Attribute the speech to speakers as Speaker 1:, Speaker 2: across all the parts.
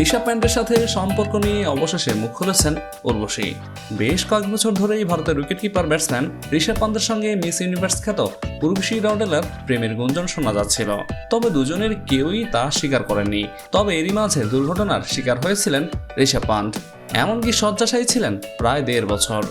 Speaker 1: ঋষভ প্যান্টের সাথে সম্পর্ক নিয়ে অবশেষে মুখ খুলেছেন উর্বশী। বেশ কয়েক বছর ধরেই ভারতের উইকেট কিপার ব্যাটসম্যান ঋষভ পান্তের সঙ্গে মিস ইউনিভার্স খ্যাত উর্বশী রাউডেলার প্রেমের গুঞ্জন শোনা যাচ্ছিল। তবে দুজনের কেউই তা স্বীকার করেননি। তবে এরই মাঝে দুর্ঘটনার শিকার হয়েছিলেন ঋষভ পান্ত এমনকি শয্যাশায়ী ছিলেন প্রায় দেড় বছর।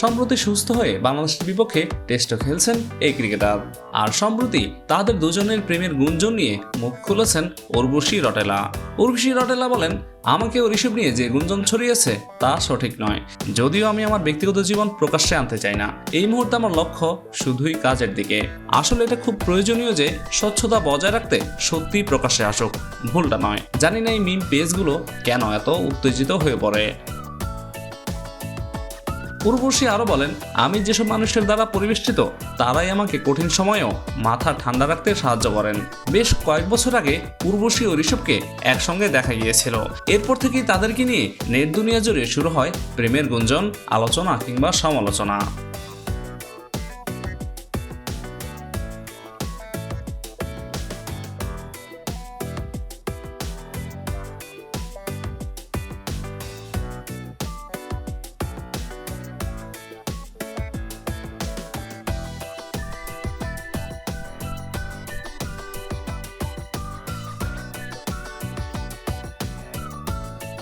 Speaker 1: সম্প্রতি সুস্থ হয়ে বাংলাদেশের বিপক্ষে টেস্টও খেলছেন এই ক্রিকেটার। আর সম্প্রতি তাদের দুজনের প্রেমের গুঞ্জন নিয়ে মুখ খুলেছেন উর্বশী রটেলা। উর্বশী রটেলা বলেন, আমাকে ও ঋষভ নিয়ে যে গুঞ্জন ছড়িয়েছে তা সঠিক নয়। যদিও আমি আমার ব্যক্তিগত জীবন প্রকাশ্যে আনতে চাই না। এই মুহূর্তে আমার লক্ষ্য শুধুই কাজের দিকে। আসলে এটা খুব প্রয়োজনীয় যে স্বচ্ছতা বজায় রাখতে সত্যিই প্রকাশ্যে আসুক। ভুলটা নয়। জানি না এই মিম পেজগুলো কেন এত উত্তেজিত হয়ে পড়ে। উর্বশী আরও বলেন, আমি যেসব মানুষের দ্বারা পরিবেষ্টিত, তারাই আমাকে কঠিন সময়েও মাথা ঠান্ডা রাখতে সাহায্য করেন। বেশ কয়েক বছর আগে উর্বশী ও ঋষভকে একসঙ্গে দেখা গিয়েছিল। এরপর থেকেই তাদেরকে নিয়ে নেট দুনিয়া জুড়ে শুরু হয় প্রেমের গুঞ্জন, আলোচনা কিংবা সমালোচনা।